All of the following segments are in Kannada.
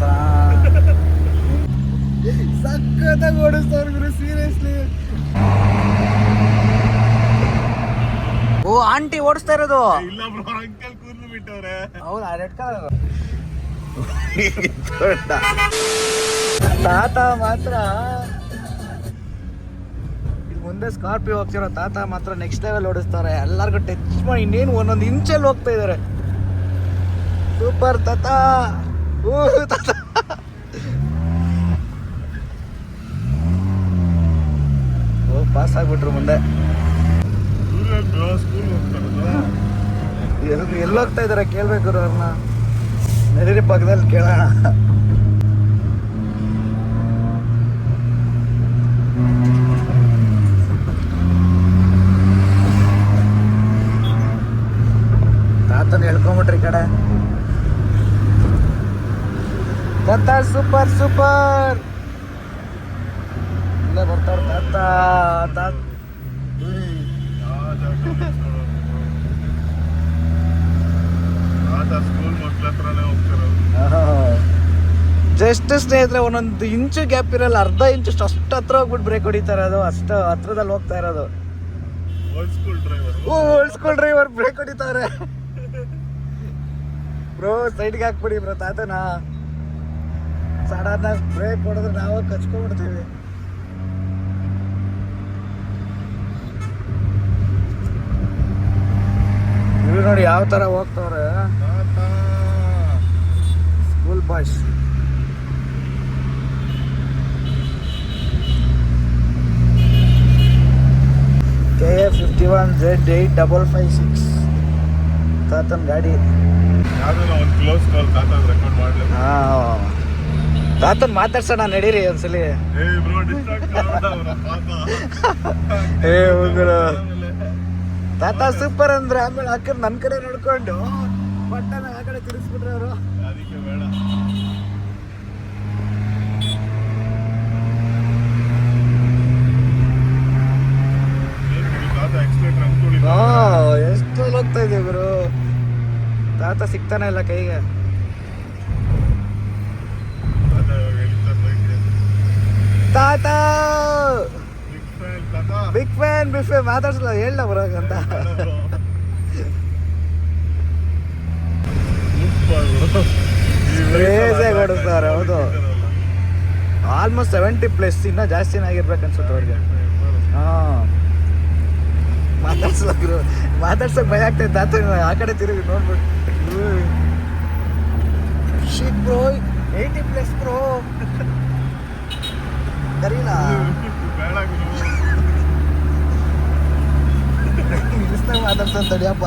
ತಾತ ಸಖತ್ತಾಗಿ ಓಡಿಸ್ತವ್ರು ಗುರು ಸೀರಿಯಸ್ಲಿ ಓ ಆಂಟಿ ಓಡಿಸ್ತಾ ಇರೋದು. ಇಲ್ಲ ಬ್ರೋ ಅಂಕಲ್ ಕೂರ್ಲು ಬಿಟ್ಟವ್ರೆ ಹೌದಾ ರೆಡ್ ಕಲರ್ ತಾತ ಮಾತ್ರ. ಇಲ್ಲಿ ಮುಂದೆ ಸ್ಕಾರ್ಪಿಯೋ ಹೋಗ್ತಿರೋ ತಾತ ಮಾತ್ರ ನೆಕ್ಸ್ಟ್ ಲೆವೆಲ್ ಓಡಿಸ್ತಾರೆ. ಎಲ್ಲರಿಗೂ ಟಚ್ ಮಾಡಿ ಇನ್ನೇನು ಒಂದೊಂದು ಇಂಚಲ್ಲಿ ಹೋಗ್ತಾ ಇದ್ದಾರೆ ಸೂಪರ್ ತಾತ. ಓ ತಾತ ಓ ಪಾಸ್ ಆಗ್ಬಿಟ್ರು ಮುಂದೆ. ಎಲ್ಲಿ ಹೋಗ್ತಾ ಇದಾರೆ? ಕೇಳ್ಬೇಕು ಅವ್ರನ್ನ. ನಡೀರಿ ಪಕ್ಕದಲ್ಲಿ ಕೇಳೋಣ. ತಾತನ ಹೇಳ್ಕೊಂಬಿಟ್ರಿ ಈ ಕಡೆ ತಾತ ಸೂಪರ್ ಸೂಪರ್. ಇಲ್ಲೇ ಬರ್ತಾರ ತಾತ ಜಸ್ಟ್ ಸ್ನೇಹಿತರೆ, ಒಂದೊಂದು ಇಂಚು ಗ್ಯಾಪ್ ಇರಲ್ಲ, ಅರ್ಧ ಇಂಚು ಅಷ್ಟು ಹತ್ರ ಹೋಗ್ಬಿಟ್ಟು ಬ್ರೇಕ್ ಹೊಡಿತಾರೆ ಅದು. ಅಷ್ಟು ಹತ್ರದಲ್ಲಿ ಹೋಗ್ತಾ ಇರೋದು. ಓಲ್ಡ್ ಸ್ಕೂಲ್ ಡ್ರೈವರ್ ಬ್ರೇಕ್ ಹೊಡಿತಾರೆ. ಬ್ರೋ ಸೈಡ್ಗೆ ಹಾಕ್ಬಿಡಿ ಬ್ರೋ ತಾತನ. ಸಡನ್ ಆಗಿ ಬ್ರೇಕ್ ಹೊಡೆದ್ರೆ ನಾವು ಕಚ್ಕೊಂಡ್ಬಿಡ್ತೀವಿ. ಇವ್ರು ನೋಡಿ ಯಾವ ತರ ಹೋಗ್ತವ್ರೆ? School boys K A fifty one Z eight double five six ತಾತನ ಗಾಡಿ. ಯಾವುದೋ ಒಂದು ಕ್ಲೋಸ್ ಕಾಲ್ ತಾತ ರೆಕಾರ್ಡ್ ಮಾಡಲಿ ಹಾ. ತಾತನ್ ಮಾತಾಡ್ಸೋಣ ನಡೀರಿ ಒಂದ್ಸಲಿ. ಏ ತಾತ ಸೂಪರ್ ಅಂದ್ರೆ ಆಮೇಲೆ ಅಕ್ಕ ನನ್ನ ಕಡೆ ನೋಡ್ಕೊಂಡು ಪಟ್ಟನ ಆ ಕಡೆ ತಿರ್ಸ್ಬಿಟ್ರೆ ಅವರು. ಅದಕ್ಕೆ ಬೇಡ. ಎಷ್ಟು ಹೋಗ್ತಾ ಇದೀವಿ ಗುರು ತಾತ ಸಿಗ್ತಾನೆ ಇಲ್ಲ ಕೈಗೆ ತಾತ ಇವಾಗ ಎಳಿತಾರೆ ಬೈಕ್ಗೆ. ತಾತ Big fan, ತಾತ ಬಿಗ್ ಫ್ಯಾನ್ ಫ್ಯಾನ್ ಮಾತಾಡ್ಸಲ್ಲ ಹೇಳ ಬರೋಕ್ ಅಂತ. Crazy ಆಗಿ ಓಡಿಸ್ತಾರೆ, ಹೌದು. ಆಲ್ಮೋಸ್ಟ್ ಸೆವೆಂಟಿ ಪ್ಲಸ್ ಇನ್ನ ಜಾಸ್ತಿನೇ ಆಗಿರ್ಬೇಕು ಅನ್ಸುತ್ತೆ ಅವ್ರಿಗೆ. ಹಾ. ಮಾತಾಡ್ಸಕ್ ಮಾತಾಡ್ಸಕ್ ಭಯ ಆಗ್ತೈತೆ ತಾತ ಆ ಕಡೆ ತಿರುಗಿ ನೋಡ್ಬಿಟ್ಟು shit bro eighty plus bro ಕರೀಲ ಬೇಡ ಗುರು ನಿಲ್ಲಿಸ್ದಾಗ ಮಾತಾಡ್ತಾನೆ ತಡಿಯಪ್ಪ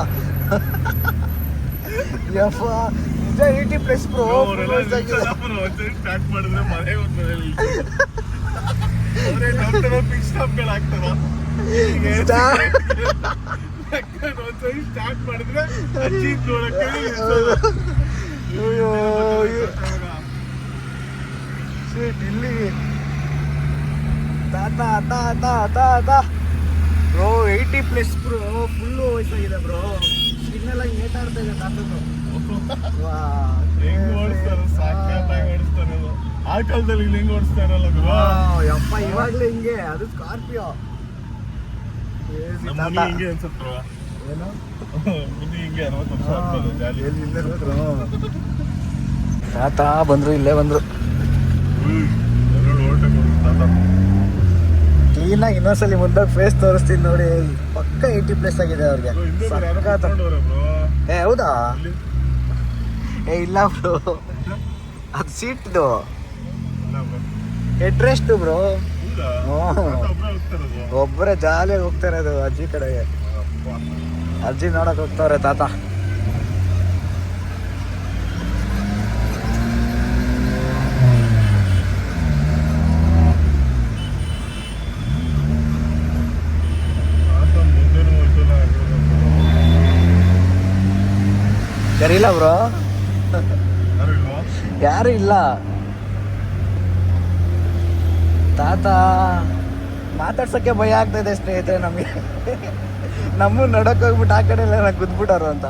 ಯಪ್ಪ. ನಿಜ ಏಯ್ಟಿ ಪ್ಲಸ್ ಪ್ರೋ ಸ್ಟಾರ್ಟ್ ಮಾಡಿದ್ರೆ ಮನೆ ಸ್ಟಾರ್ಟ್ ಮಾಡಿದ್ರೆ. ಅಯ್ಯೋ ಇಲ್ಲಿ. ತಾತ ತಾತ ತಾತ bro eighty plus bro full ವಯಸ್ಸಾಗಿದೆ ಬ್ರೋ ಇನ್ನೆಲ್ಲ ಏಟಾಡ್ತಾ ಇದೆ ತಾತದ್ದು ಹೆಂಗ್ ಓಡಿಸ್ತಾರ ಸಾಕಾಗಿ ಓಡಿಸ್ತಾರೆ. ಆ ಕಾಲದಲ್ಲಿ ಹೆಂಗ್ ಓಡಿಸ್ತಾರಲ್ಲ ವಾವ್, ಯಪ್ಪ ಇವಾಗ್ಲೇ ಹಿಂಗೆ. ಅದು ಸ್ಕಾರ್ಪಿಯೋ ಹಿಂಗೆ ಅನ್ಸುತ್ತೆ ಏನು? ಮನೆ ಹಿಂಗೆ ಅರವತ್ತು ವರ್ಷ ಆಗ್ತದೆ ಜಾಲಿ. ಇಲ್ಲೇ. ತಾತ ಬಂದ್ರು ಇಲ್ಲೇ ಬಂದ್ರು ಉಯ್, ಎರಡು ಓಟೆ ಕೊಡು ತಾತ ಕ್ಲೀನಾಗಿ ಇನ್ನೊಂದ್ಸಲಿ ಮುಂದೆ ಫೇಸ್ ತೋರಿಸ್ತೀನಿ ನೋಡಿ. ಪಕ್ಕ ಏಯ್ಟಿ ಪ್ಲಸ್ ಆಗಿದೆ ಅವ್ರಿಗೆ. ಏ ಹೌದಾ? ಏ ಇಲ್ಲ ಬ್ರೋ. ಅದು ಸೀಟ್ದು ಇಲ್ಲ ಬ್ರೋ. ಒಬ್ಬರೇ ಜಾಲಿಯಾಗಿ ಹೋಗ್ತಾ ಇರೋದು ಅಜ್ಜಿ ಕಡೆಗೆ. ಅಜ್ಜಿ ನೋಡಕ್ ಹೋಗ್ತಾವ್ರೆ ತಾತ ತಾತ. ಕರೀಲ ಬ್ರೋ? ಯಾರು ಇಲ್ಲ ತಾತ ಮಾತಾಡ್ಸೋಕ್ಕೆ ಭಯ ಆಗ್ತಾಯಿದೆ ಸ್ನೇಹಿತರೆ ನಮಗೆ. ನಮ್ಮ ನಡಕ್ ಹೋಗ್ಬಿಟ್ಟು ಆ ಕಡೆ ಎಲ್ಲ ಕುದ್ಬಿಟ್ಟಾರು ಅಂತ.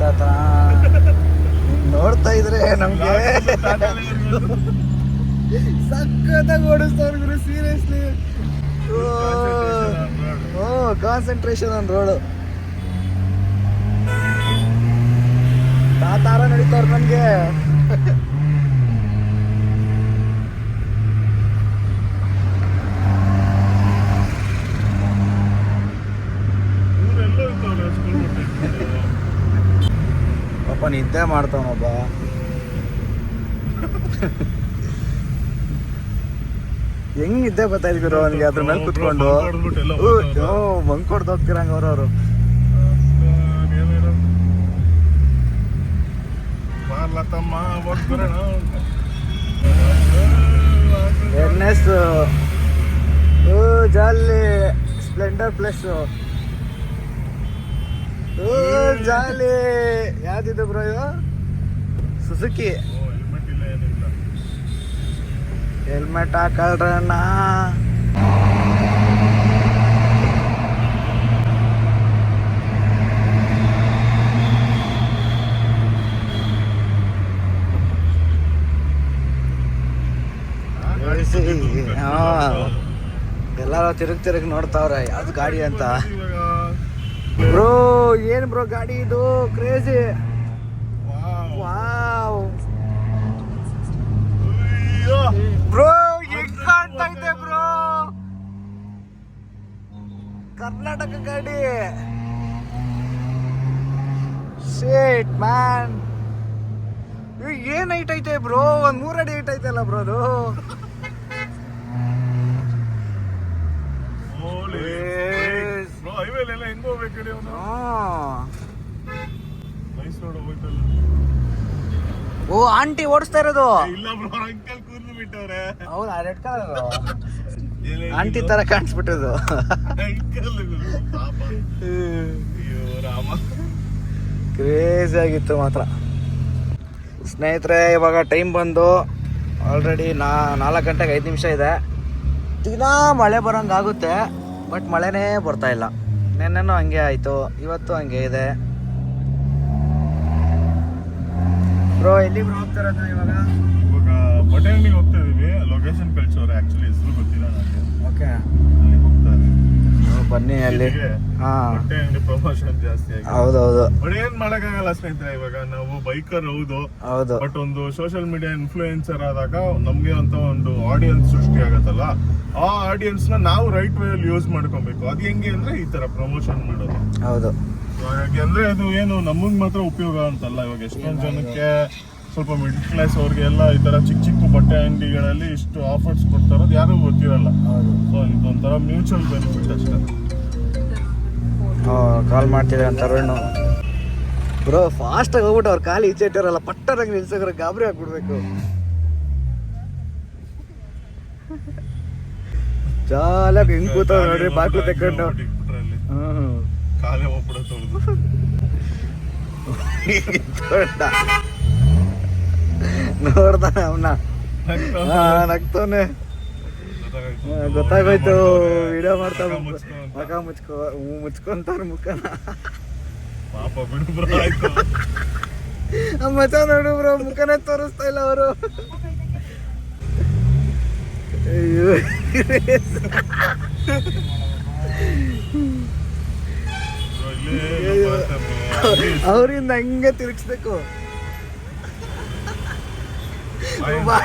ತಾತ. ನೋಡ್ತಾ ಇದ್ರೆ ನಮ್ಗೆ. ಸಖತ್ತಾಗಿ ಓಡಿಸ್ತವ್ರು ಗುರು ಸೀರಿಯಸ್ಲಿ ಓ. ಕಾನ್ಸಂಟ್ರೇಷನ್ ಆನ್ ರೋಡು ತಾತಾರ ನಡೀತಾವ್ರ ಬಿಟ್ಟು ಪಾಪ ನಿದ್ದೆ ಮಾಡ್ತಾವನೊಬ್ಬ. ಹೆಂಗ್ ನಿದ್ದೆ ಬರ್ತಾ ಇದ್ರು ಅವನಿಗೆ ಅದ್ರ ಮೇಲೆ ಕುತ್ಕೊಂಡು. ಮಂಕ್ ಹೊಡ್ದು ಹೋಗ್ತಿರಂಗ ಅವ್ರವ್ರು ಓ ಜಾಲಿ. Splendor plus oh jolly. ಯಾವ್ದಿದೆ bro ಇದು? ಸುಸುಕಿ ಓ ಹೆಲ್ಮೆಟ್ ಇಲ್ಲ ಏನಿಲ್ಲ ಹೆಲ್ಮೆಟ್ ಹಾಕಲ್ರಣ್ಣ. ಎಲ್ಲಾರು ತಿರುಗ್ ತಿರುಗ್ ನೋಡ್ತಾವ್ರೆ ಯಾವ್ದು ಗಾಡಿ ಅಂತ? ಬ್ರೋ ಏನ್ ಬ್ರೋ ಗಾಡಿ ಇದು? ಕ್ರೇಜಿ ವಾವ್ ಬ್ರೋ ಹೆಂಗ್ ಕಾಣ್ತೈತೆ ಬ್ರೋ ಕರ್ನಾಟಕ ಗಾಡಿ ಶೇಟ್ ಮ್ಯಾನ್ ಏನ್ ನೈಟ್ ಐತೆ ಬ್ರೋ ಒಂದ್ ಮೂರ್ ಅಡಿ ಹೈಟ್ ಐತಲ್ಲ ಬ್ರೋ ಅದು? ಓ ಆಂಟಿ ಓಡಿಸ್ತಾ ಇರೋದು. ಇಲ್ಲ ಬ್ರೋ ಅಂಕಲ್ ಕೂರ್ದು ಬಿಟ್ಟವ್ರೆ. ಹೌದಾ ರೆಡ್ ಕಲರ್ ಆಂಟಿ ತರ ಕಾಣಿಸ್ಬಿಟ್ಟದು ಕ್ರೇಜಿ ಆಗಿತ್ತು ಮಾತ್ರ. ಸ್ನೇಹಿತರೆ ಇವಾಗ ಟೈಮ್ ಬಂದು ಆಲ್ರೆಡಿ ನಾ ನಾಲ್ಕು ಗಂಟೆಗೆ ಐದು ನಿಮಿಷ ಇದೆ. ದಿನಾ ಮಳೆ ಬರೋಂಗೆ ಆಗುತ್ತೆ ಬಟ್ ಮಳೆನೇ ಬರ್ತಾ ಇಲ್ಲ. ನೆನ್ನೆನೂ ಹಂಗೆ ಆಯಿತು ಇವತ್ತು ಹಂಗೆ ಇದೆ. ಬ್ರೋ ಎಲ್ಲಿ ಬ್ರೋ ಹೋಗ್ತಿರೋದು ಇವಾಗ? ಇವಾಗ ಬಟ್ಟೆ ಅಂಗಡಿಗೆ ಹೋಗ್ತಾ ಇದೀವಿ ಲೊಕೇಶನ್ ಕಳಿಸೋರು ಆ್ಯಕ್ಚುಲಿ ಹೆಸರು ಗೊತ್ತಿಲ್ಲ ನನಗೆ ಓಕೆ ಹೋಗ್ತಾ ಬನ್ನಿ ಅಲ್ಲಿ. ಹಾಂ. ಪ್ರಮೋಷನ್ ಜಾಸ್ತಿ ಹೌದೌದು. ಬಟ್ ಏನ್ ಮಾಡಕ್ಕಾಗಲ್ಲ ಸ್ನೇಹಿತರೆ ಇವಾಗ ನಾವು ಬೈಕರ್ ಹೌದು. ಹೌದು. ಬಟ್ ಒಂದು ಸೋಷಿಯಲ್ ಮೀಡಿಯಾ ಇನ್ಫ್ಲೂಯೆನ್ಸರ್ ಆದಾಗ ನಮ್ಗೆ ಅಂತ ಒಂದು ಆಡಿಯನ್ಸ್ ಸೃಷ್ಟಿ ಆಗತ್ತಲ್ಲ ಆ ಆಡಿಯನ್ಸ್ನ ನಾವು ರೈಟ್ ವೇ ಅಲ್ಲಿ ಯೂಸ್ ಮಾಡ್ಕೊಬೇಕು. ಅದು ಹೆಂಗೆ ಅಂದ್ರೆ ಈ ತರ ಪ್ರಮೋಷನ್ ಮಾಡೋದು. ಹೌದು. ಅಂದ್ರೆ ಅದು ಏನು ನಮಗ್ ಮಾತ್ರ ಉಪಯೋಗ ಅಂತಲ್ಲ ಇವಾಗ ಎಷ್ಟೊಂದು ಜನಕ್ಕೆ ಸ್ವಲ್ಪ ಮಿಡ್ಲ್ ಕ್ಲಾಸ್ ಅವ್ರಿಗೆಲ್ಲ ಈ ತರ ಚಿಕ್ಕ ಚಿಕ್ಕ ಬಟ್ಟೆ ಅಂಗಡಿಗಳಲ್ಲಿ ಇಷ್ಟು ಆಫರ್ಸ್ ಕೊಡ್ತಾರೋದು ಯಾರು ಗೊತ್ತಿರಲ್ಲ. ಸೊ ಇದೊಂಥರ ಮ್ಯೂಚುವಲ್ ಬೆನಿಫಿಟ್ ಅಷ್ಟೇ. ಕಾಲ್ ಮಾಡ್ತಿದ್ದಾರೆ ಅಂತ ಅರುಣ್. ಬ್ರೋ ಫಾಸ್ಟಾಗಿ ಹೋಗ್ಬಿಟ್ಟು ಅವ್ರ ಕಾಲು ಈಚೆ ಇಟ್ಟಿರಲ್ಲ ಪಟ್ಟರಾಗಿ ನಿಲ್ಸಕ್ರೆ ಗಾಬರಿ ಹಾಕ್ಬಿಡ್ಬೇಕು ಜಾಲಾಗಿ ಹೆಂಗ್ ಕೂತಾವ್ ನೋಡ್ರಿ ಬಾಕ್ಲು ತೆಕ್ಕೊಂಡು. ಕಾಲೇ ಹೋಗ್ಬಿಡ ನಗ್ತಾನೆ. ಅವನ್ನ ನಗ್ತವನೆ ಗೊತ್ತಾಗೋಯ್ತು. ವಿಡಿಯೋ ಮಾಡ್ತಾ ಮಗ ಮುಚ್ಕೋ ಮುಚ್ಕೊಂತಾರ ಮುಖನ. ಪಾಪ ಬಿಡು ಬ್ರೋ ಮಚ ನೋಡು ಬ್ರೋ ಮುಖನೇ ತೋರಿಸ್ತಾ ಇಲ್ಲ ಅವರು. ಅವರಿಂದ ಹಂಗೆ ತಿರುಗಿಸ್ಬೇಕು. 不发